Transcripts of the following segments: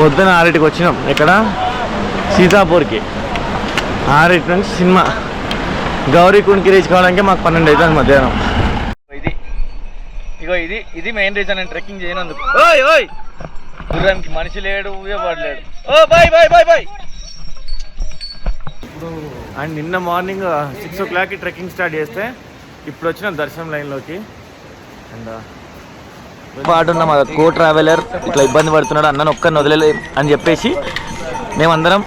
పొద్దున ఆరింటికి వచ్చినాం. ఇక్కడ సీతాపూర్కి. ఆరింటి నుంచి సినిమా. గౌరీకుండ్కి రీచ్ కావడానికి మాకు పన్నెండు అవుతుంది మధ్యాహ్నం. ఇది. ఇగో ఇది. ఇది మెయిన్ రీజన్ నేను ట్రెక్కింగ్ చేయనందుకు. ఓయ్ ఓయ్! గుర్రానికి మనిషి లేడు ఊయబడలేడు ఓ boy boy boy boy and నిన్న మార్నింగ్ సిక్స్ ఓ క్లాక్కి ట్రెక్కింగ్ స్టార్ట్ చేస్తే ఇప్పుడు వచ్చిన దర్శనం లైన్లోకి. అండ్ పాటున్న మా కో ట్రావెలర్ ఇట్లా ఇబ్బంది పడుతున్నాడు అన్నను ఒక్కరిని వదిలే అని చెప్పేసి మేమందరం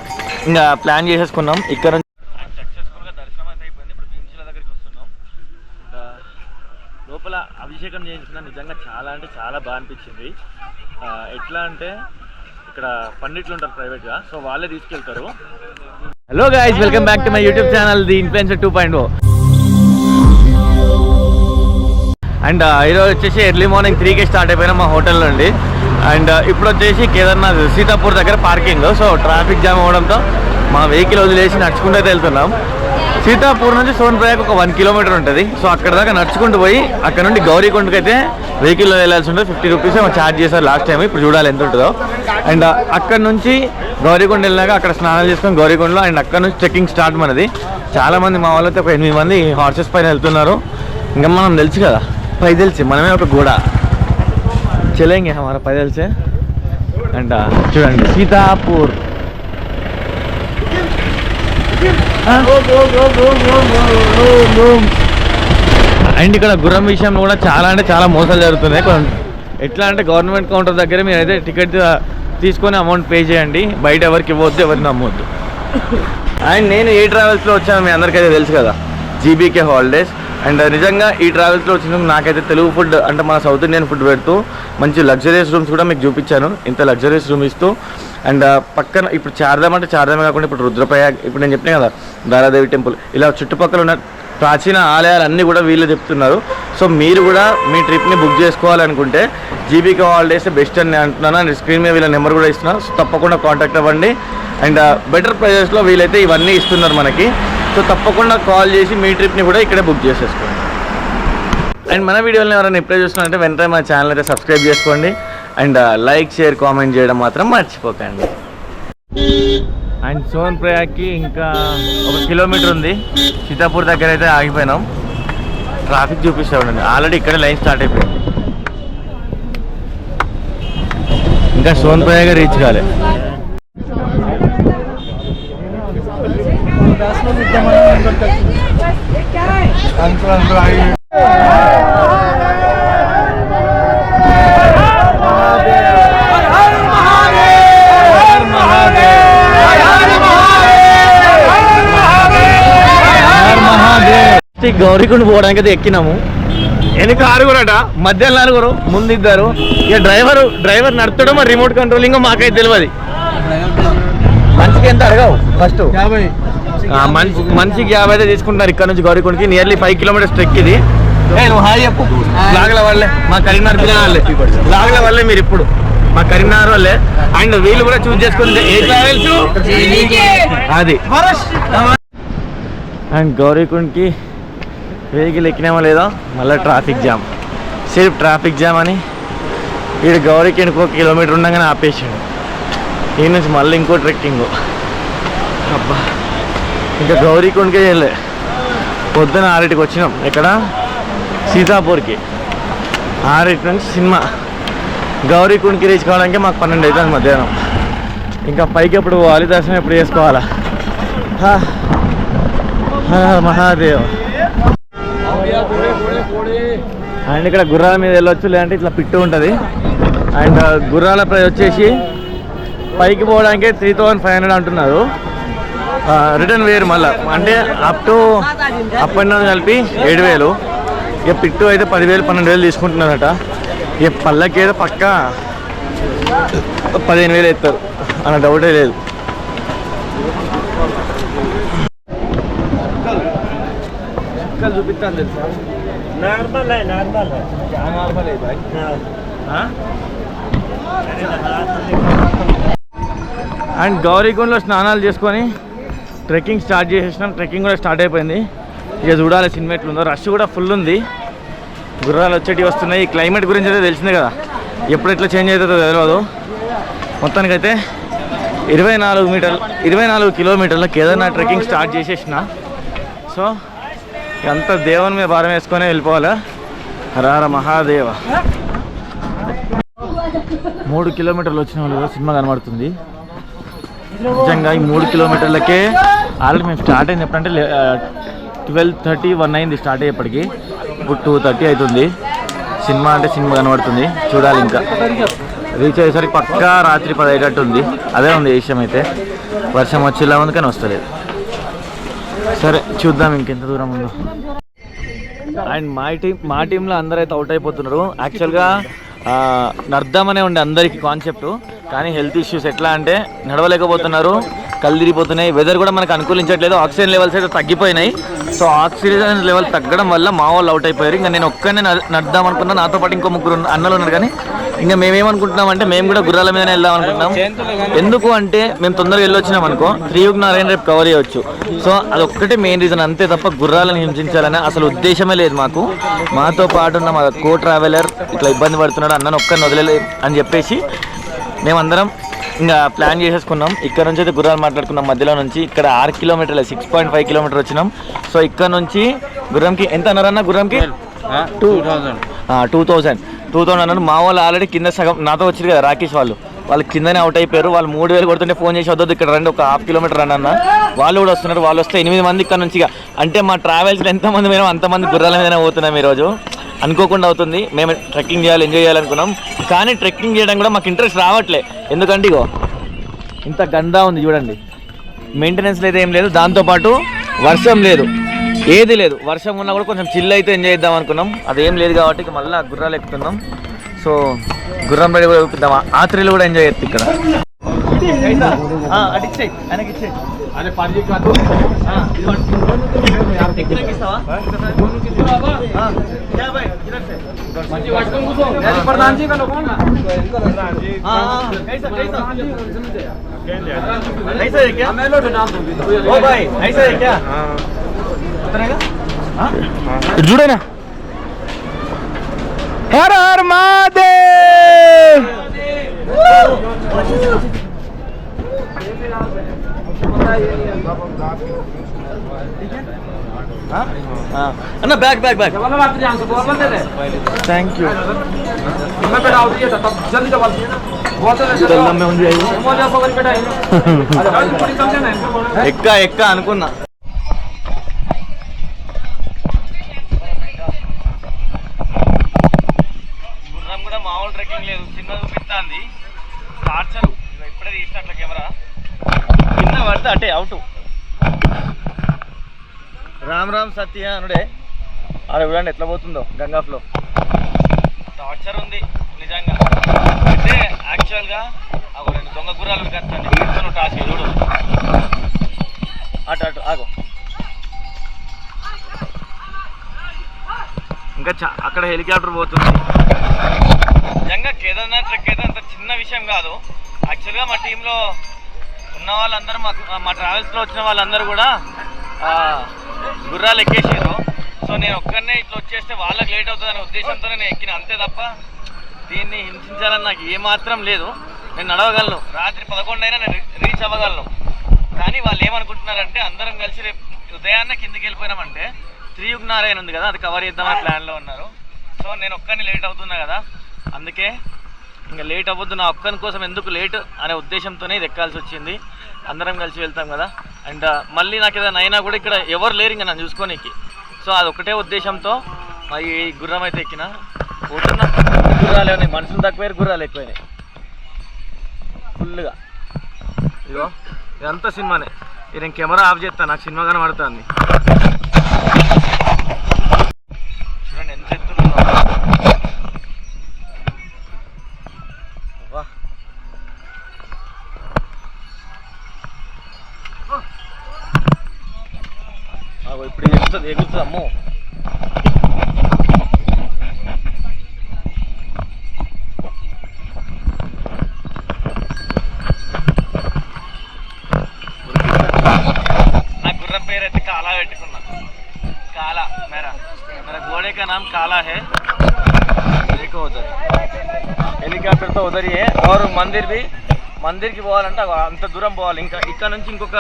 ఇంకా ప్లాన్ చేసేసుకున్నాం. ఇక్కడ నుంచి సక్సెస్ఫుల్గా దర్శనం అయితే అయిపోయింది ఇప్పుడు భీమ్శిల దగ్గరికి వస్తున్నాం. అండ్ లోపల అభిషేకం చేయించిన నిజంగా చాలా అంటే చాలా బాగా అనిపించింది. ఎట్లా అంటే ఇక్కడ పండిట్లు ఉంటారు ప్రైవేట్గా సో వాళ్ళే తీసుకెళ్తారు. Hello guys welcome back to my YouTube channel the influencer two point o and ఈరోజు వచ్చేసి ఎర్లీ మార్నింగ్ త్రీకి స్టార్ట్ అయిపోయినా మా హోటల్ నుండి అండ్ uh, ఇప్పుడు వచ్చేసి కేదార్నాథ్ సీతాపూర్ దగ్గర పార్కింగ్ సో ట్రాఫిక్ జామ్ అవ్వడంతో మా వెహికల్ వదిలేసి నడుచుకుంటూ వెళ్తున్నాం. సీతాపూర్ నుంచి సోన్ప్రయాగ్ ఒక వన్ కిలోమీటర్ ఉంటుంది. సో అక్కడ దాకా నడుచుకుంటూ పోయి అక్కడ నుండి గౌరీకొండకి అయితే వెహికల్లో వెళ్ళాల్సి ఉంటుంది. ఫిఫ్టీ రూపీస్ ఏమో ఛార్జ్ చేశారు లాస్ట్ టైం. ఇప్పుడు చూడాలి ఎంత ఉంటుందో. అండ్ అక్కడ నుంచి గౌరీకొండ వెళ్ళినాక అక్కడ స్నానాలు చేసుకొని గౌరీకొండలో అండ్ అక్కడ నుంచి ట్రెక్కింగ్ స్టార్ట్ మనది. చాలామంది మా వాళ్ళైతే ఒక ఎనిమిది మంది హార్సెస్ పైన వెళ్తున్నారు. ఇంకా మనం తెలుసు కదా పైదల్చి మనమే ఒక గోడ. చలేంగే హమారా తెలిసే అంట చూడండి. సీతాపూర్. అండ్ ఇక్కడ గుర్రం విషయంలో కూడా చాలా అంటే చాలా మోసాలు జరుగుతున్నాయి. ఎట్లా అంటే గవర్నమెంట్ కౌంటర్ దగ్గర మీరు అయితే టికెట్ తీసుకొని అమౌంట్ పే చేయండి. బయట ఎవరికి ఇవ్వద్దు ఎవరిని నమ్మొద్దు. అండ్ నేను ఈ ట్రావెల్స్లో వచ్చాను మీ అందరికైతే తెలుసు కదా. జీబీకే హాలిడేస్ అండ్ నిజంగా ఈ ట్రావెల్స్లో వచ్చినందుకు నాకైతే తెలుగు ఫుడ్ అంటే మన సౌత్ ఇండియన్ ఫుడ్ పెడుతూ మంచి లగ్జరీస్ రూమ్స్ కూడా మీకు చూపించాను. ఇంత లగ్జరీస్ రూమ్ ఇస్తూ అండ్ పక్కన ఇప్పుడు చార్ధామ్ అంటే చార్ధామే కాకుండా ఇప్పుడు రుద్రప్రయాగ్ ఇప్పుడు నేను చెప్పిన కదా దారాదేవి టెంపుల్. ఇలా చుట్టుపక్కల ఉన్న ప్రాచీన ఆలయాలు అన్నీ కూడా వీళ్ళు చెప్తున్నారు. సో మీరు కూడా మీ ట్రిప్ని బుక్ చేసుకోవాలనుకుంటే జీబీకే హాలిడేస్ బెస్ట్ అని అంటున్నాను. అండ్ స్క్రీన్ మీద వీళ్ళ నెంబర్ కూడా ఇస్తున్నాను. సో తప్పకుండా కాంటాక్ట్ అవ్వండి. అండ్ బెటర్ ప్రైజెస్లో వీలైతే ఇవన్నీ ఇస్తున్నారు మనకి. సో తప్పకుండా కాల్ చేసి మీ ట్రిప్ని కూడా ఇక్కడే బుక్ చేసేసుకోండి. అండ్ మన వీడియోని ఎవరైనా ఎప్పుడే చూస్తున్నారంటే వెంటనే మన ఛానల్ అయితే సబ్స్క్రైబ్ చేసుకోండి. అండ్ లైక్ షేర్ కామెంట్ చేయడం మాత్రం మర్చిపోకండి. అండ్ సోన్ ప్రయాగ్కి ఇంకా ఒక కిలోమీటర్ ఉంది. సీతాపూర్ దగ్గర అయితే ఆగిపోయినాం. ట్రాఫిక్ చూపిస్తా ఉండండి. ఆల్రెడీ ఇక్కడ లైన్ స్టార్ట్ అయిపోయింది. ఇంకా సోన్ ప్రయాగ రీచ్ కాలే. గౌరీకుండ పోవడానికి అయితే ఎక్కినాము. వెనక ఆరుగురట మధ్యలో నలుగురు ముందు ఇద్దరు. ఇక డ్రైవర్ డ్రైవర్ నడుపుతాడో మరి రిమోట్ కంట్రోలింగ్ మాకైతే తెలియదు మనిషికి ఎంత అడగవు ఫస్ట్ మనిషి మనిషికి యాభై అయితే తీసుకుంటున్నారు ఇక్కడ నుంచి గౌరీకుండకి. నియర్లీ ఫైవ్ కిలోమీటర్స్ ట్రెక్ ఇది. ఏ, నువ్వు హాయ్ చెప్పు. లాగల వాళ్ళే మా కరీంనగర్ పిల్లల వాళ్ళే. లాగల వాళ్ళే మీరు ఇప్పుడు. మా కరీంనగర్ వాళ్ళే. అండ్ వీళ్ళు కూడా చూస్ చేసుకుంటే ఏ ట్రావెల్స్ అది. అండ్ గౌరీకుండ్కి వెహికల్ ఎక్కినామో లేదా? మళ్ళీ traffic jam. Safe traffic jam అని వీడు గౌరీకుండ్ ఒక కిలోమీటర్ ఉండగానే ఆపేసాడు. ఈ నుంచి మళ్ళీ ఇంకో ట్రెక్కింగ్. అబ్బా. ఇంకా గౌరీకుండ్కే వెళ్ళే పొద్దున ఆరింటికి వచ్చినాం. ఇక్కడ సీతాపూర్కి. ఆరింటి నుంచి సినిమా. గౌరీకుండ్కి రీచ్ కావడానికి మాకు పన్నెండు అవుతుంది మధ్యాహ్నం. ఇంకా పైకి ఎప్పుడు పోవాలి? దర్శనం ఎప్పుడు చేసుకోవాలా? మహాదేవ్. అండ్ ఇక్కడ గుర్రాల మీద వెళ్ళొచ్చు లేదంటే ఇట్లా పిట్టు ఉంటుంది. అండ్ గుర్రాల ప్రైస్ వచ్చేసి పైకి పోవడానికి త్రీ థౌజండ్ ఫైవ్ హండ్రెడ్ అంటున్నారు. రిటర్న్ వేరు మళ్ళీ. అంటే up to up and down కలిపి ఏడు వేలు. ఇక పిట్టు అయితే పదివేలు పన్నెండు వేలు తీసుకుంటున్నారట. ఇక పళ్ళకి ఏదో పక్క పదిహేను వేలు ఎత్తారు. అన్న డౌటే లేదు. చూపిస్తాను తెలుసా? నార్మల్ నార్మల్ నార్మల్ అండ్ గౌరీకుండలో స్నానాలు చేసుకొని ట్రెక్కింగ్ స్టార్ట్ చేసేసినాం. ట్రెక్కింగ్ కూడా స్టార్ట్ అయిపోయింది. ఇక చూడాలి సినిమా ఉందో రష్ కూడా ఫుల్ ఉంది. గుర్రాలు వచ్చేటివి వస్తున్నాయి. ఈ క్లైమేట్ గురించి అయితే తెలిసిందే కదా. ఎప్పుడు ఎట్లా చేంజ్ అవుతుందో తెలియదు మొత్తానికైతే ఇరవై నాలుగు మీటర్లు ఇరవై నాలుగు కిలోమీటర్ల కేదార్నాథ్ ట్రెక్కింగ్ స్టార్ట్ చేసేసిన. సో అంత దేవుని మీద భారం వేసుకొని వెళ్ళిపోవాలా? రార మహాదేవ. మూడు కిలోమీటర్లు వచ్చిన వాళ్ళు సినిమా కనబడుతుంది. నిజంగా ఈ మూడు కిలోమీటర్లకే ఆల్రెడీ మేము స్టార్ట్ అయింది. ఎప్పుడంటే ట్వెల్వ్ థర్టీ వన్ అయింది స్టార్ట్ అయ్యేప్పటికి. ఇప్పుడు టూ థర్టీ అవుతుంది. సినిమా అంటే సినిమా కనబడుతుంది. చూడాలి ఇంకా. రీచ్ అయ్యేసరికి పక్కా రాత్రి పది అయ్యేటట్టు ఉంది. అదే ఉంది ఈ విషయం అయితే. వర్షం వచ్చేలా ఉంది కానీ వస్తలేదు. సరే చూద్దాం ఇంకెంత దూరం ఉందో. అండ్ మా టీం మా టీంలో అందరూ అయితే అవుట్ అయిపోతున్నారు యాక్చువల్గా నడదామనే ఉండే అందరికి కాన్సెప్ట్ కానీ హెల్త్ ఇష్యూస్ ఎట్లా అంటే నడవలేకపోతున్నారు కళ్ళు తిరిగిపోతున్నాయి. వెదర్ కూడా మనకు అనుకూలించట్లేదు. ఆక్సిజన్ లెవెల్స్ అయితే తగ్గిపోయినాయి. సో ఆక్సిజన్ లెవెల్ తగ్గడం వల్ల మా వాళ్ళు అవుట్ అయిపోయారు. ఇంకా నేను ఒక్కనే నడుద్దాం అనుకున్నా. నాతో పాటు ఇంకో ముగ్గురు అన్నలు ఉన్నారు కానీ ఇంకా మేమేమనుకుంటున్నాం అంటే మేము కూడా గుర్రాల మీదనే వెళ్దాం అనుకుంటున్నాం. ఎందుకు అంటే మేము తొందరగా వెళ్ళొచ్చినాం అనుకో త్రియుగ్ నారాయణ రేపు కవర్ చేయవచ్చు సో అదొక్కటే మెయిన్ రీజన్ అంతే తప్ప గుర్రాలను హింసించాలని అసలు ఉద్దేశమే లేదు మాకు. మాతో పాటు ఉన్న మా కో ట్రావెలర్ ఇట్లా ఇబ్బంది పడుతున్నాడు అన్నను ఒక్కరిని వదిలే అని చెప్పేసి మేమందరం ఇంకా ప్లాన్ చేసేసుకున్నాం. ఇక్కడ నుంచి అయితే గుర్రాలు మాట్లాడుకున్నాం మధ్యలో నుంచి. ఇక్కడ ఆరు కిలోమీటర్లు సిక్స్ పాయింట్ ఫైవ్ కిలోమీటర్ వచ్చినాం. సో ఇక్కడ నుంచి గుర్రంకి ఎంత అన్నారన్న గుర్రంకి? Two thousand two thousand two thousand అన్నారు మా వాళ్ళు ఆల్రెడీ కింద సగం నాతో వచ్చారు కదా రాకేష్ వాళ్ళు. వాళ్ళు కిందనే అవుట్ అయిపోయారు. వాళ్ళు మూడు వేలు కొడుతుంటే ఫోన్ చేసి వద్దొద్దు ఇక్కడ రండి ఒక హాఫ్ కిలోమీటర్ రండి అన్న. వాళ్ళు కూడా వస్తున్నారు. వాళ్ళు వస్తే ఎనిమిది మంది ఇక్కడ నుంచి ఇక. అంటే మా ట్రావెల్స్లో ఎంతమంది మేము అంతమంది గుర్రాల మీదనే పోతున్నాం ఈరోజు. అనుకోకుండా అవుతుంది. మేము ట్రెక్కింగ్ చేయాలి ఎంజాయ్ చేయాలనుకున్నాం కానీ ట్రెక్కింగ్ చేయడం కూడా మాకు ఇంట్రెస్ట్ రావట్లే. ఎందుకంటే ఇగో ఇంత గందా ఉంది చూడండి. మెయింటెనెన్స్ అయితే ఏం లేదు. దాంతోపాటు వర్షం లేదు. ఏది లేదు. వర్షం ఉన్నా కూడా కొంచెం చిల్ అయితే ఎంజాయ్ చేద్దాం అనుకున్నాం. అదేం లేదు కాబట్టి మళ్ళీ గుర్రాలు ఎక్కుతున్నాం. సో గుర్రం రైడ్ కూడా చూపిద్దాం ఆ థ్రిల్ కూడా ఎంజాయ్ చేస్తాం ఇక్కడ. చూడనా హర హర్ మహాదేవ్ అన్న back back back thank you ఎక్క ఎక్క అనుకున్నా ట్రెక్కింగ్ లేదు చిన్న చూపిస్తుంది. టార్చర్ ఇప్పుడే తీసిన అట్లా కెమెరా. కింద పడితే అటే అవుట్. రామ్ రామ్ సత్య అనుడే అరే చూడండి ఎట్లా పోతుందో గంగా ఫ్లో టార్చర్ ఉంది నిజంగా. అంటే యాక్చువల్గా అగో రెండు దొంగ గుర్రాలు కట్టండి టార్చర్ చూడు. అటు అటు ఆగో. ఇంకా చా- అక్కడ హెలికాప్టర్ పోతుంది. నిజంగా కేదార్నాథ్ ట్రెక్ అయితే అంత చిన్న విషయం కాదు. యాక్చువల్గా మా టీంలో ఉన్న వాళ్ళందరూ మా మా ట్రావెల్స్లో వచ్చిన వాళ్ళందరూ కూడా గుర్రాలు ఎక్కేసారు సో నేను ఒక్కనే ఇట్లా వచ్చేస్తే వాళ్ళకి లేట్ అవుతుందనే ఉద్దేశంతో నేను ఎక్కిన. అంతే తప్ప దీన్ని హింసించాలని నాకు ఏమాత్రం లేదు. నేను నడవగలను. రాత్రి పదకొండు అయినా నేను రీ- రీచ్ అవ్వగలను. కానీ వాళ్ళు ఏమనుకుంటున్నారంటే అందరం కలిసి రేపు ఉదయాన్నే కిందికి వెళ్ళిపోయినామంటే త్రియుగ్ నారాయణ ఉంది కదా అది కవర్ చేద్దామని ప్లాన్లో ఉన్నారు. సో నేను ఒక్కని లేట్ అవుతున్నా కదా అందుకే ఇంకా లేట్ అవ్వద్దు నా ఒక్కని కోసం ఎందుకు లేట్ అనే ఉద్దేశంతోనే ఇది ఎక్కాల్సి వచ్చింది. అందరం కలిసి వెళ్తాం కదా. అండ్ మళ్ళీ నాకు ఏదైనా అయినా కూడా ఇక్కడ ఎవరు లేరు ఇంకా నన్ను చూసుకోనికి. సో అది ఒకటే ఉద్దేశంతో మరి ఈ గుర్రం అయితే ఎక్కిన. పోతున్నా గుర్రాలు ఉన్నాయి. మనుషులు తక్కువైరు గుర్రాలు ఎక్కువైనాయి. ఫుల్గా ఇదిగో ఇదంతా సినిమానే. ఇది నేను కెమెరా ఆఫ్ చేస్తాను నాకు సినిమా కనబడుతుంది. చూడండి ఎంత ఎత్తులో ఇప్పుడు ఇది ఎక్కుతుంది అమ్మో. का नाम काला है देखो उधर హెలికాప్టర్ తో ఉదరి और మందిర్ బి మందిర్ కి పోవాలంటే అగో అంత దూరం పోవాలి ఇంకా ఇక్కడ నుంచి ఇంకొక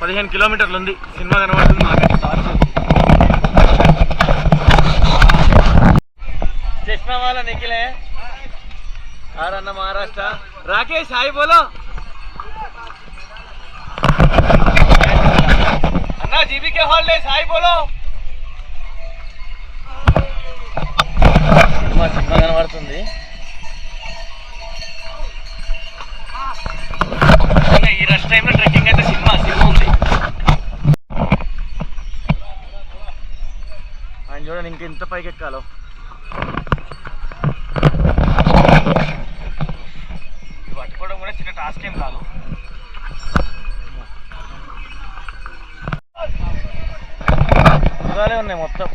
పదిహేను కిలోమీటర్లు ఉంది సినిమా కనబడుతుంది మాకు టార్చ్ चश्मा वाला निकले आ रहा ना महाराष्ट्र राकेश हाय बोलो अन्ना जीबी సినిమా కనబడుతుంది. ఈ రష్ టైంలో ట్రెక్కింగ్ అయితే సినిమా సినిమా ఉంది. ఆయన చూడండి ఇంక ఎంత పైకి ఎక్కాలో. పట్టుకోవడం కూడా చిన్న టాస్క్ ఏం కాదు. ఉన్నాయి మొత్తం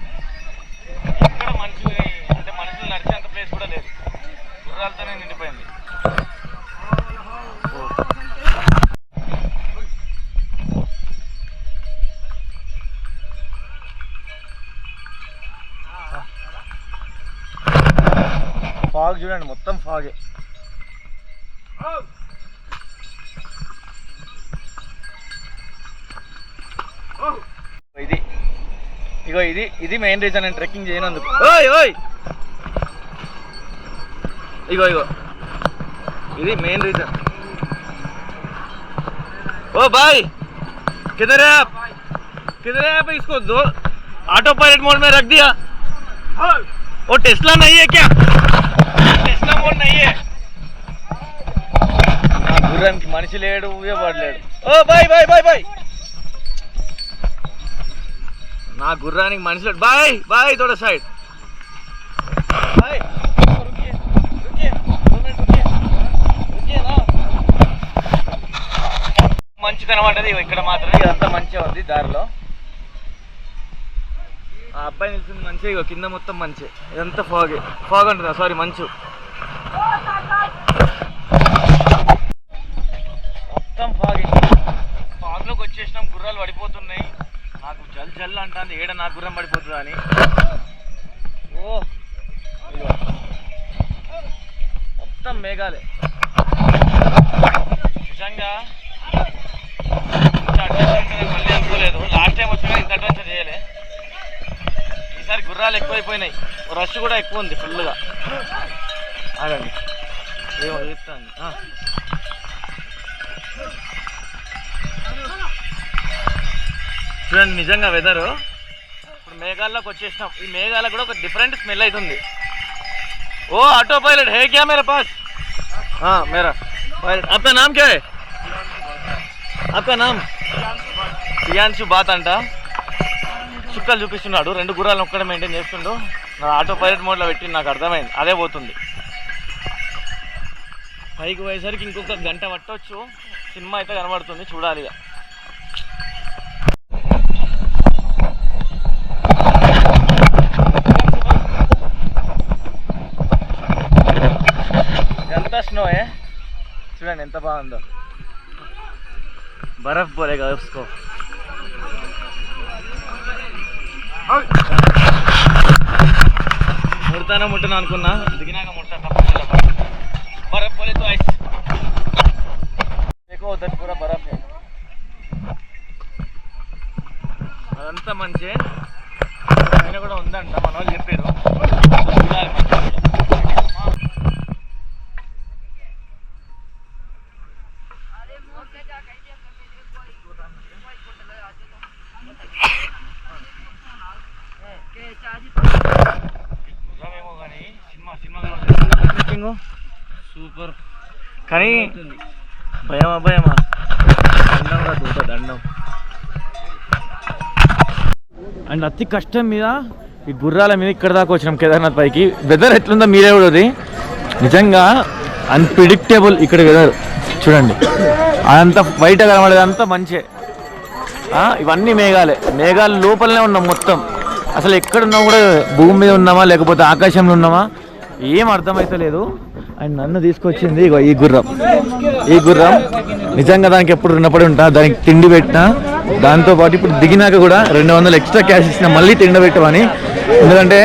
ఎక్కడ మనుషులు అంటే మనుషులు నడిచేంత ప్లేస్ కూడా లేదు. గుర్రాలతోనే నిండిపోయింది. ఫాగ్ చూడండి మొత్తం ఫాగే. ఇది ఇగో ఇది ఇది మెయిన్ రీజన్ నేను ట్రెక్కింగ్ చేయనందుకు. ఓయ్ ఓయ్! मेन रीजन ओ भाई किधर है आप? किधर है आप इसको दो ऑटो पायलट मोड में रख दिया? वो टेस्ला नहीं है क्या? टेस्ला मोड नहीं है। मन लेड़ू पड़े ओ बाय बाय बाय ना गुर्रा मन बाय बाय थोड़ा साइड కనబడ్డది ఇక్కడ మాత్రం ఇదంతా మంచిగా ఉంది దారిలో. ఆ అబ్బాయి నిలిచింది మంచిగా ఇగో కింద మొత్తం మంచి. ఇదంతా ఫాగ్. ఫాగ్ అంటుందా సారీ మంచు. మొత్తం ఫాగ్. ఫాగ్లోకి వచ్చేసినాం గుర్రాలు పడిపోతున్నాయి. నాకు జల్ జల్ అంటుంది ఏడ నా గుర్రం పడిపోతుందా అని. ఓ. మొత్తం మేఘాలే. నిజంగా మళ్ళీ అనుకోలేదు లాస్ట్ టైం వచ్చినా ఇంత అడ్వెంచర్ చేయలే ఈసారి గుర్రాలు ఎక్కువైపోయినాయి రష్ కూడా ఎక్కువ ఉంది ఫుల్గా ఆగండి ఏమో చెప్తాను ఆ. చూడండి నిజంగా వెదరు ఇప్పుడు మేఘాల్లోకి వచ్చేసినాం ఈ మేఘాలకు కూడా ఒక డిఫరెంట్ స్మెల్ అవుతుంది ఓ ఆటో పైలట్ హే క్యా మేరా పాస్ हाँ मेरा पायलट आपका नाम क्या है आपका नाम సియాన్షు బాత్ అంట. చుక్కలు చూపిస్తున్నాడు. రెండు గుర్రాలను ఒక్కడ మెయింటైన్ చేస్తుండు. నా ఆటో పైలట్ మోడ్లో పెట్టి నాకు అర్థమైంది. అదే పోతుంది. పైకి పోయేసరికి ఇంకొక గంట పట్టవచ్చు సినిమా అయితే కనబడుతుంది చూడాలి ఇక. ఎంత స్నోయే చూడండి ఎంత బాగుందో. బరఫ్ పోలే కలుసుకో ముడతానా ముట్టను అనుకున్నా. దిగినాక ముడతా తప్పకుండా బర్ఫ్ సూపర్ కానీ భయమా భయమా? దండం రా దూత దండం. అండ్ అతి కష్టం మీద ఈ గుర్రాల మీద ఇక్కడ దాకా వచ్చినాం కేదార్నాథ్ పైకి. వెదర్ ఎట్లుందో మీరే కూడా నిజంగా అన్ప్రిడిక్టబుల్ ఇక్కడ వెదర్ చూడండి. అదంతా బయట కనబడేదంతా మంచే. ఆ, ఇవన్నీ మేఘాలే. మేఘాల లోపలనే ఉన్నాం మొత్తం. అసలు ఎక్కడున్నా కూడా భూమి మీద ఉన్నామా లేకపోతే ఆకాశంలో ఉన్నామా ఏం అర్థమైతలేదు అండ్ నన్ను తీసుకొచ్చింది ఇగో ఈ గుర్రం. ఈ గుర్రం నిజంగా దానికి ఎప్పుడు రుణపడి ఉంటా? దానికి తిండి పెట్టినా? దాంతోపాటు ఇప్పుడు దిగినాక కూడా రెండు వందలు ఎక్స్ట్రా క్యాష్ ఇచ్చిన మళ్ళీ తిండి పెట్టమని. ఎందుకంటే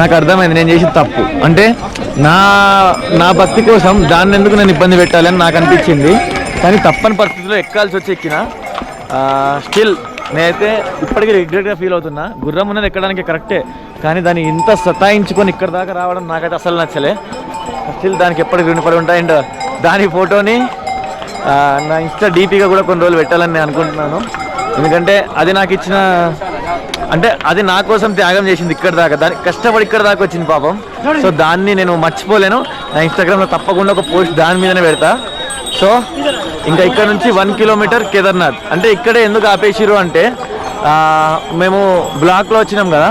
నాకు అర్థమైంది నేను చేసిన తప్పు. అంటే నా నా భక్తి కోసం దాన్ని ఎందుకు నేను ఇబ్బంది పెట్టాలని నాకు అనిపించింది. కానీ తప్పని పరిస్థితిలో ఎక్కాల్సి వచ్చి ఎక్కిన స్టిల్ నేనైతే ఇప్పటికీ రిగ్రెట్గా ఫీల్ అవుతున్నా. గుర్రం ఉన్నది ఎక్కడానికి కరెక్టే కానీ దాన్ని ఇంత సతాయించుకొని ఇక్కడ దాకా రావడం నాకైతే అసలు నచ్చలే. స్టిల్ దానికి ఎప్పటికి రుణపడి ఉంటాయి అండ్ దాని ఫోటోని నా ఇన్స్టా డీపీగా కూడా కొన్ని రోజులు పెట్టాలని నేను అనుకుంటున్నాను. ఎందుకంటే అది నాకు ఇచ్చిన అంటే అది నా కోసం త్యాగం చేసింది ఇక్కడ దాకా. దాని కష్టపడి ఇక్కడ దాకా వచ్చింది పాపం. సో దాన్ని నేను మర్చిపోలేను. నా ఇన్స్టాగ్రామ్లో తప్పకుండా ఒక పోస్ట్ దాని మీదనే పెడతా. సో ఇంకా ఇక్కడ నుంచి వన్ కిలోమీటర్ కేదార్నాథ్. అంటే ఇక్కడే ఎందుకు ఆపేసిరు అంటే మేము బ్లాక్లో వచ్చినాం కదా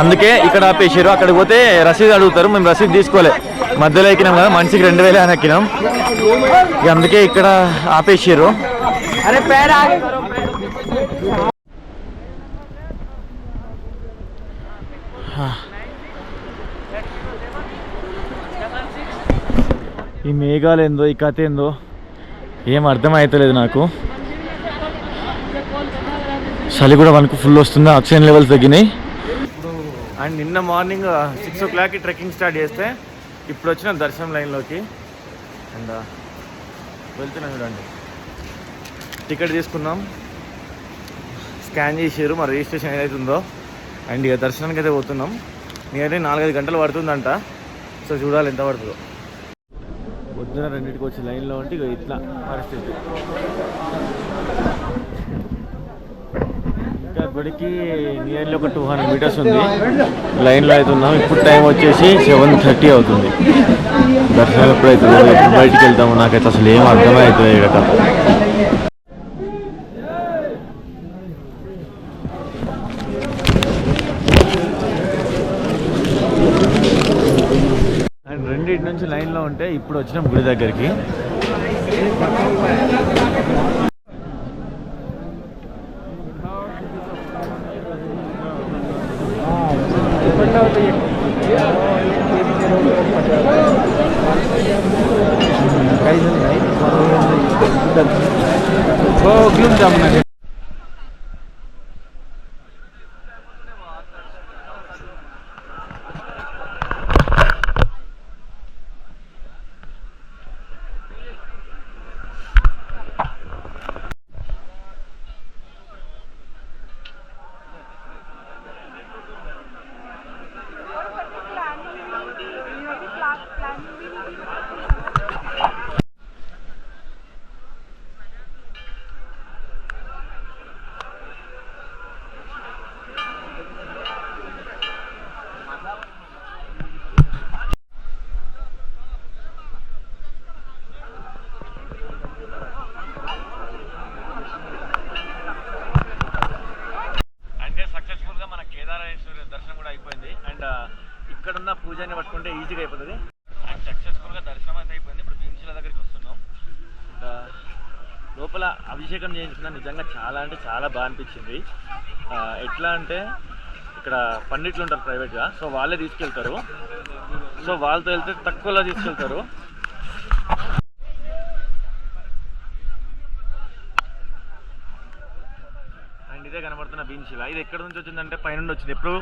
అందుకే ఇక్కడ ఆపేసారు అక్కడికి పోతే రసీదు అడుగుతారు మేము రసీదు తీసుకోలే. మధ్యలో ఎక్కినాం కదా మనిషికి రెండు వేలే అని ఎక్కినాం. ఇక అందుకే ఇక్కడ ఆపేసారు ఈ మేఘాలు ఏందో ఈ కథ ఏందో. ఏం అర్థమవుతలేదు నాకు. చలి కూడా మనకు ఫుల్ వస్తుంది? ఆక్సిజన్ లెవెల్స్ తగ్గినాయి. అండ్ నిన్న మార్నింగ్ సిక్స్ ఓ క్లాక్కి ట్రెక్కింగ్ స్టార్ట్ చేస్తే ఇప్పుడు వచ్చిన దర్శనం లైన్లోకి అండ్ uh, వెళ్తున్నాం చూడండి. టికెట్ తీసుకున్నాం. స్కాన్ చేసారు మరి రిజిస్ట్రేషన్ ఏదైతే ఉందో. అండ్ ఇక దర్శనానికి అయితే పోతున్నాం. నియర్లీ నాలుగైదు గంటలు పడుతుందంట. సో చూడాలి ఎంత పడుతుందో. పొద్దున రెండింటికి వచ్చి లైన్లో ఉంటే ఇక ఇట్లా పరిస్థితి. ఇంకా గుడికి నియర్లీ ఒక టూ హండ్రెడ్ మీటర్స్ ఉంది. లైన్లో అయితే ఉన్నాం. ఇప్పుడు టైం వచ్చేసి సెవెన్ థర్టీ అవుతుంది. దర్శనం ఎప్పుడు అవుతుంది ఎప్పుడు బయటికి వెళ్తాము నాకైతే అసలు ఏం అర్థమే అవుతుంది ఇక్కడ కథ అండ్ రెండింటి నుంచి లైన్లో ఉంటే ఇప్పుడు వచ్చినాం గుడి దగ్గరికి. అంటే సక్సెస్ఫుల్గా మన కేదారేశ్వరి దర్శనం కూడా అయిపోయింది అండ్ ఇక్కడున్న పూజని పట్టుకుంటే ఈజీగా అయిపోతుంది అండ్ సక్సెస్ఫుల్గా దర్శనం అయితే అయిపోయింది ఇప్పుడు భీమశిల దగ్గరికి వస్తున్నాం అండ్ లోపల అభిషేకం చేయించిన నిజంగా చాలా అంటే చాలా బాగా అనిపించింది. ఎట్లా అంటే ఇక్కడ పండిట్లు ఉంటారు ప్రైవేట్గా సో వాళ్ళే తీసుకెళ్తారు. సో వాళ్ళతో వెళ్తే తక్కువలో తీసుకెళ్తారు. అండ్ ఇదే కనబడుతున్న భీమశిల ఇది ఎక్కడ నుంచి వచ్చిందంటే పైనుండి వచ్చింది. ఎప్పుడు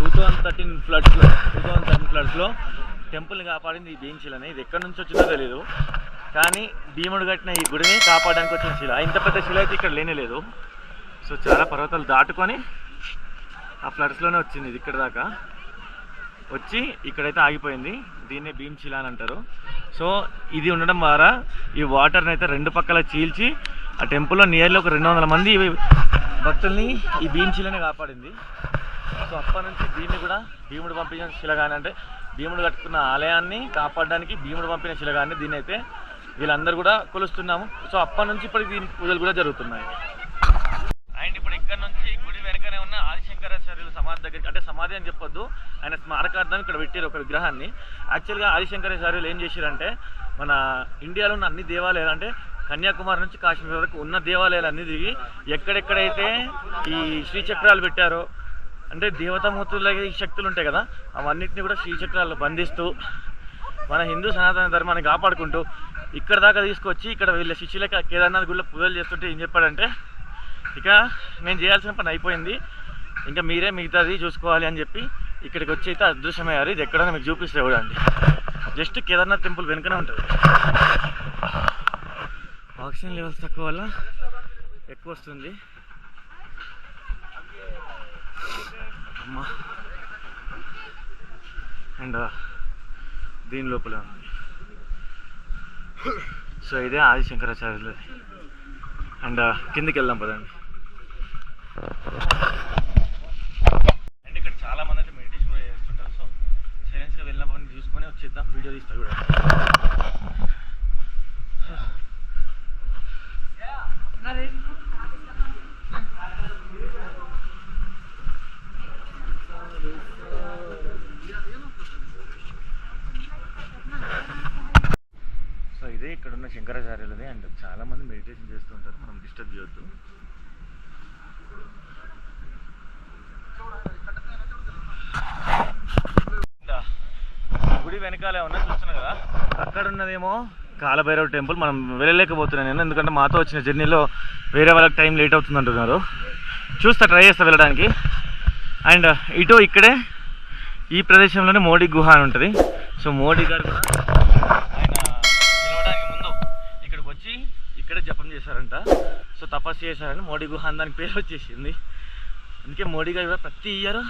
టూ థౌజండ్ థర్టీన్ ఫ్లడ్స్లో టూ థౌజండ్ థర్టీన్ ఫ్లడ్స్లో టెంపుల్ని కాపాడింది ఈ భీమశిలని ఇది ఎక్కడి నుంచి వచ్చిందో తెలియదు కానీ భీముడు కట్టిన ఈ గుడిని కాపాడడానికి వచ్చిన శిల. ఇంత పెద్ద శిల అయితే ఇక్కడ లేనే లేదు. సో చాలా పర్వతాలు దాటుకొని ఆ ఫ్లడ్స్లోనే వచ్చింది ఇది ఇక్కడ దాకా. వచ్చి ఇక్కడైతే ఆగిపోయింది. దీన్నే భీమశిల అని అంటారు. సో ఇది ఉండడం ద్వారా ఈ వాటర్ని అయితే రెండు పక్కల చీల్చి ఆ టెంపుల్లో నియర్లీ ఒక రెండు వందల మంది భక్తుల్ని ఈ భీమశిలనే కాపాడింది. సో అప్పటి నుంచి దీన్ని కూడా భీముడు పంపిన శిలగాని అంటే భీముడు కట్టుకున్న ఆలయాన్ని కాపాడడానికి భీముడు పంపిన శిలగాన్ని దీన్ని అయితే వీళ్ళందరూ కూడా కొలుస్తున్నాము. సో అప్పటి నుంచి ఇప్పటికి దీని పూజలు కూడా జరుగుతున్నాయి. అండ్ ఇప్పుడు ఇక్కడ నుంచి గుడి వెనకనే ఉన్న ఆదిశంకరాచార్యుల సమాధి దగ్గర అంటే సమాధి అని చెప్పొద్దు. ఆయన స్మారకార్థం ఇక్కడ పెట్టారు ఒక విగ్రహాన్ని. యాక్చువల్గా ఆదిశంకరాచార్యులు ఏం చేశారంటే మన ఇండియాలో ఉన్న అన్ని దేవాలయాలు అంటే కన్యాకుమారి నుంచి కాశ్మీర్ వరకు ఉన్న దేవాలయాలు అన్ని తిరిగి ఎక్కడెక్కడైతే ఈ శ్రీచక్రాలు పెట్టారో అంటే దేవతామూర్తులకి ఈ శక్తులు ఉంటాయి కదా అవన్నిటిని కూడా శ్రీచక్రాలు బంధిస్తూ మన హిందూ సనాతన ధర్మాన్ని కాపాడుకుంటూ ఇక్కడ దాకా తీసుకొచ్చి ఇక్కడ వీళ్ళ శిష్యులకి కేదార్నాథ్ గుడిలో పూజలు చేస్తుంటే ఏం చెప్పాడంటే ఇక నేను చేయాల్సిన పని అయిపోయింది. ఇంకా మీరే మిగతాది చూసుకోవాలి అని చెప్పి ఇక్కడికి వచ్చి అయితే అదృశ్యమయ్యారు. ఇది ఎక్కడైనా మీకు చూపిస్తే చూడండి జస్ట్ కేదార్నాథ్ టెంపుల్ వెనుకనే ఉంటుంది. ఆక్సిజన్ లెవెల్స్ తక్కువ వల్ల ఎక్కువ వస్తుంది. అమ్మా. అండ్ దీని లోపల ఉంది. సో ఇదే ఆది శంకరాచార్యులు అండ్ uh, కిందికి వెళ్దాం పదండి అండ్ ఇక్కడ చాలా మంది అయితే మెడిటేషన్ కూడా చేస్తుంటారు సో సైలెన్స్గా వెళ్ళినప్పుడు చూసుకొని వచ్చేద్దాం వీడియో తీస్తా కూడా సో ఇదే ఇక్కడ ఉన్న శంకరాచార్యులది అండ్ చాలా మంది మెడిటేషన్ చేస్తుంటారు మనం డిస్టర్బ్ చేయొద్దు ఇందా, గుడి వెనకాలే చూస్తున్నా కదా? అక్కడ ఉన్నదేమో కాలభైరవ టెంపుల్. మనం వెళ్ళలేకపోతున్నాను నేను ఎందుకంటే మాతో వచ్చిన జర్నీలో వేరే వాళ్ళకి టైం లేట్ అవుతుంది అంటున్నారు చూస్తా ట్రై చేస్తా వెళ్ళడానికి. అండ్ ఇటు ఇక్కడే ఈ ప్రదేశంలోనే మోడీ గుహ అని ఉంటుంది. సో మోడీ గారు కూడా ఆయన గెలవడానికి ముందు ఇక్కడికి వచ్చి ఇక్కడే జపం చేశారంట. సో తపస్సు చేశారని మోడీ గుహ అని దానికి పేరు వచ్చేసింది. అందుకే మోడీ గారు ప్రతి ఇయర్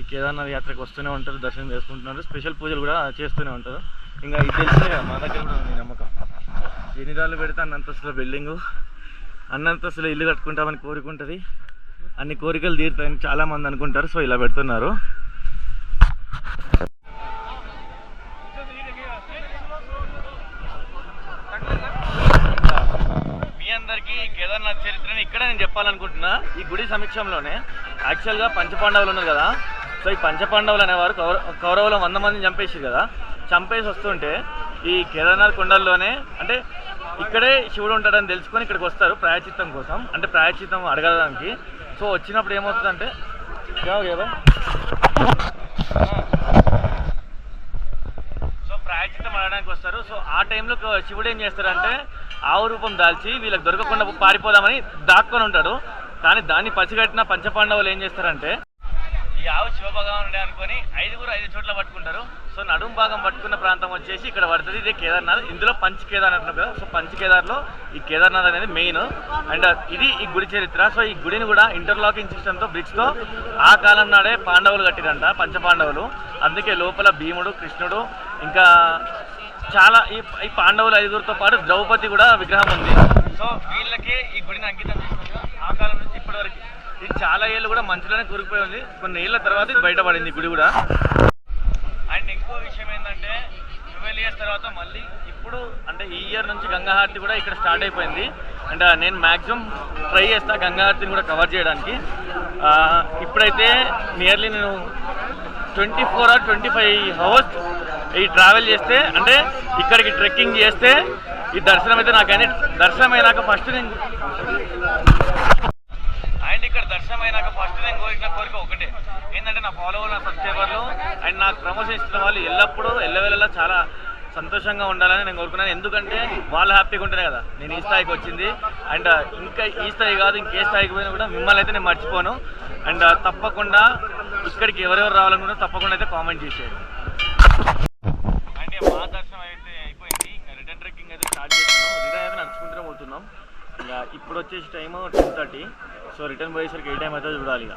ఈ కేదార్నాథ్ యాత్రకు వస్తూనే ఉంటారు దర్శనం చేసుకుంటున్నారు. స్పెషల్ పూజలు కూడా చేస్తూనే ఉంటారు. ఇంకా ఇది తెలిసే మా దగ్గర కూడా ఉంది నమ్మకం. ఎన్ని రాళ్ళు పెడితే అన్నంతస్తుల బిల్డింగు. అన్నంతస్తుల ఇల్లు కట్టుకుంటామని కోరుకుంటుంది. అన్ని కోరికలు తీరుతాయని చాలామంది అనుకుంటారు సో ఇలా పెడుతున్నారు. మీ అందరికీ కేదార్నాథ్ చరిత్రని ఇక్కడ నేను చెప్పాలనుకుంటున్నా. ఈ గుడి సమీక్షంలోనే యాక్చువల్గా పంచపాండవులు ఉన్నారు కదా. సో ఈ పంచపాండవులు అనేవారు కౌర కౌరవులు వంద మందిని చంపేసి కదా. చంపేసి వస్తుంటే ఈ కేదార్నాథ్ కొండల్లోనే అంటే ఇక్కడే శివుడు ఉంటాడని తెలుసుకొని ఇక్కడికి వస్తారు ప్రాయచిత్తం కోసం. అంటే ప్రాయచిత్తం అడగడానికి. సో వచ్చినప్పుడు ఏమవుతుందంటే ఎవరు సో ప్రాయచిత్తం అడగడానికి వస్తారు. సో ఆ టైంలో శివుడు ఏం చేస్తారంటే ఆవు రూపం దాల్చి వీళ్ళకి దొరకకుండా పారిపోదామని దాక్కొని ఉంటాడు. కానీ దాన్ని పసిగట్టిన పంచపాండవులు ఏం చేస్తారంటే ఈ ఆవు శివభగవానుడే అనుకొని ఐదుగురు ఐదు చోట్ల పట్టుకుంటారు. సో నడుం భాగం పట్టుకున్న ప్రాంతం వచ్చేసి ఇక్కడ పడుతుంది. ఇదే కేదార్నాథ్. ఇందులో పంచ కేదార్ కదా. సో పంచ కేదార్లో ఈ కేదార్నాథ్ అనేది మెయిన్. అండ్ ఇది ఈ గుడి చరిత్ర. సో ఈ గుడిని కూడా ఇంటర్లాకింగ్ సిస్టమ్తో బ్రిక్స్తో ఆ కాలం నాడే పాండవులు కట్టిరంట పంచ పాండవులు. అందుకే లోపల భీముడు కృష్ణుడు ఇంకా చాలా ఈ ఈ పాండవులు ఐదుగురితో పాటు ద్రౌపది కూడా విగ్రహం ఉంది. సో వీళ్ళకే ఈ గుడిని అంకితం చేసినారు ఆ కాలం నుంచి ఇప్పటి వరకు ఇది చాలా ఏళ్ళు కూడా మంచులోనే కూరుకుపోయి ఉంది. కొన్ని ఏళ్ళ తర్వాత ఇది బయటపడింది గుడి కూడా. అండ్ ఇంకో విషయం ఏంటంటే ట్వెల్వ్ ఇయర్స్ తర్వాత మళ్ళీ ఇప్పుడు అంటే ఈ ఇయర్ నుంచి గంగాహారతి కూడా ఇక్కడ స్టార్ట్ అయిపోయింది. అండ్ నేను మ్యాక్సిమం ట్రై చేస్తా గంగాహారతిని కూడా కవర్ చేయడానికి. ఇప్పుడైతే నియర్లీ నేను twenty four or twenty five hours ఈ ట్రావెల్ చేస్తే అంటే ఇక్కడికి ట్రెక్కింగ్ చేస్తే ఈ దర్శనం అయితే నాకు అని దర్శనం అయినాక ఫస్ట్ నేను అండ్ ఇక్కడ దర్శనం అయినాక ఫస్ట్ నేను కోరిన కోరిక ఒకటే. ఏంటంటే నా ఫాలోవర్ నా సబ్స్క్రైబర్లు అండ్ నాకు ప్రమోషన్ ఇస్తున్న వాళ్ళు ఎల్లప్పుడూ ఎల్లవేళలా చాలా సంతోషంగా ఉండాలని నేను కోరుకున్నాను. ఎందుకంటే వాళ్ళు హ్యాపీగా ఉంటేనే కదా నేను ఈ స్థాయికి వచ్చింది. అండ్ ఇంకా ఈ స్థాయి కాదు ఇంకే స్థాయికి పోయినా కూడా మిమ్మల్ని అయితే నేను మర్చిపోను. అండ్ తప్పకుండా ఇక్కడికి ఎవరెవరు రావాలనుకున్నా తప్పకుండా అయితే కామెంట్ చేసేయండి. అంటే మా దర్శనం అయితే అయిపోయింది. ఇంకా రిటర్న్ ట్రెక్కింగ్ అయితే స్టార్ట్ చేస్తున్నాం. రిటర్న్ అయితే నడుచుకుంటూనే పోతున్నాం. ఇంకా ఇప్పుడు వచ్చేసి time ten thirty. So return పోయేసరికి ఏ టైం అయితే చూడాలి ఇక